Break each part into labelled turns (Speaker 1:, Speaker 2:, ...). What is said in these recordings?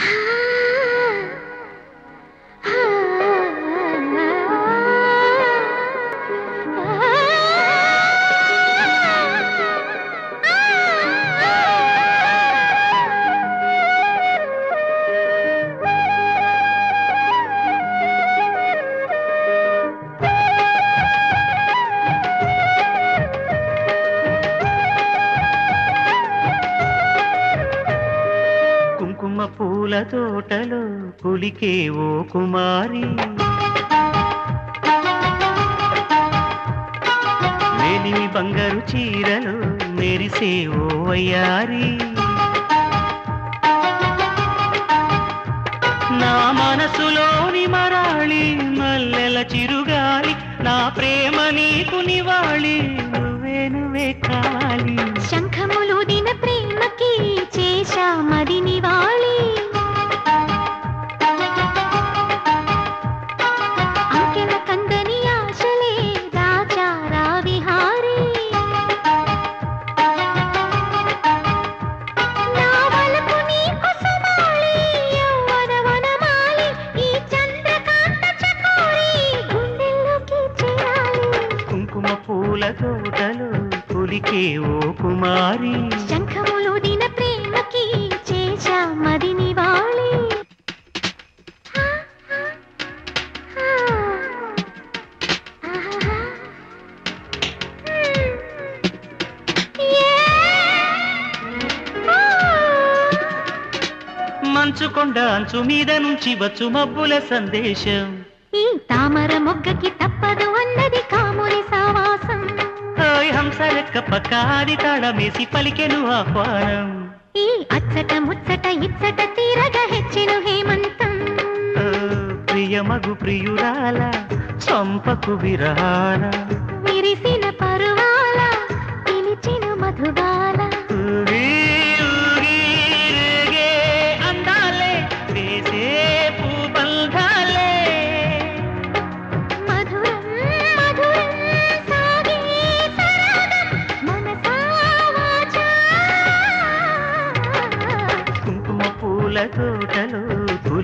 Speaker 1: Ah! పూల తోటలో కులికే ఓ కుమారి. వేలిమి బంగారు చీరలు మెరిసే ఓ వయ్యారి. నా మనసులోని మరాళి మల్లెల చిరుగాలి నా ప్రేమ నీకు నివాళి నువ్వే నువ్వే కావాలి
Speaker 2: శంఖములు దిన ప్రేమకి చేశా
Speaker 1: తోటలో పులికే ఓ కుమారి.
Speaker 2: శంఖములు దిన ప్రేమకి చేశా మది నివాళి.
Speaker 1: మంచు కొండ అంచు మీద నుంచి వచ్చు మబ్బుల సందేశం.
Speaker 2: ఈ తామర మొగ్గకి తప్పదు అన్నది కాముని సావాసం
Speaker 1: ఓయ్ హంస లెక్క పక్కాది తాళమేసి పలికెను ఆహ్వానం.
Speaker 2: ఈ అచ్చట ముచ్చట ఇచ్చట తీరగా హెచ్చెను హేమంతం.
Speaker 1: ప్రియమగు ప్రియురాల చంపకు విరాల
Speaker 2: విరిసిన పరువాల పిలిచిన మధుబాల.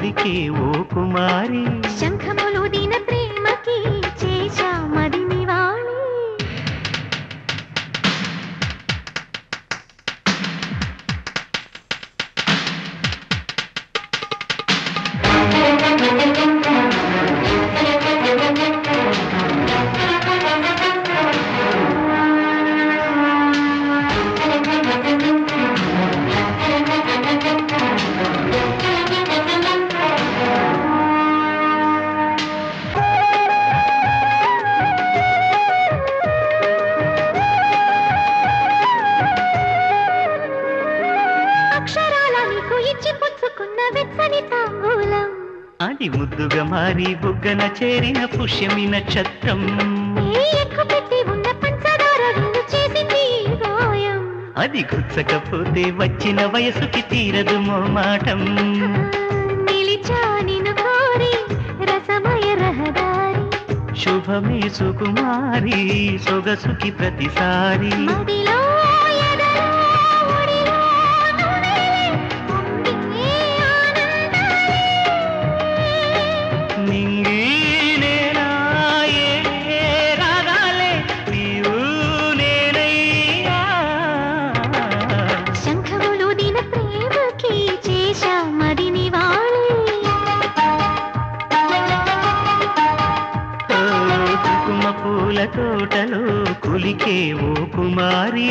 Speaker 1: పులికే ఓ కుమారి
Speaker 2: శంఖములు నీకు ఇచ్చి పుచ్చుకున్న వెచ్చని తాంబూలం.
Speaker 1: అది ముద్దుగా మారి బుగ్గన చేరిన పుష్యమి నక్షత్రం.
Speaker 2: ఉన్న పంచదార చేసింది
Speaker 1: అది గుచ్చకపోతే వచ్చిన వయసుకి తీరదు మోమాటం
Speaker 2: నిలిచా నిన్ను కోరి రసమయ రహదారి.
Speaker 1: శుభమే సుకుమారి సొగసుకి ప్రతిసారి.
Speaker 2: మదిలో
Speaker 1: పూల తోటలో కులికే ఓ కుమారి.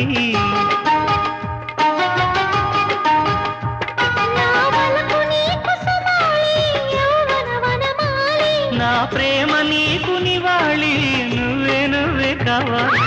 Speaker 1: నా ప్రేమ నీకు నివాళి నువ్వే నువ్వే కావాలి.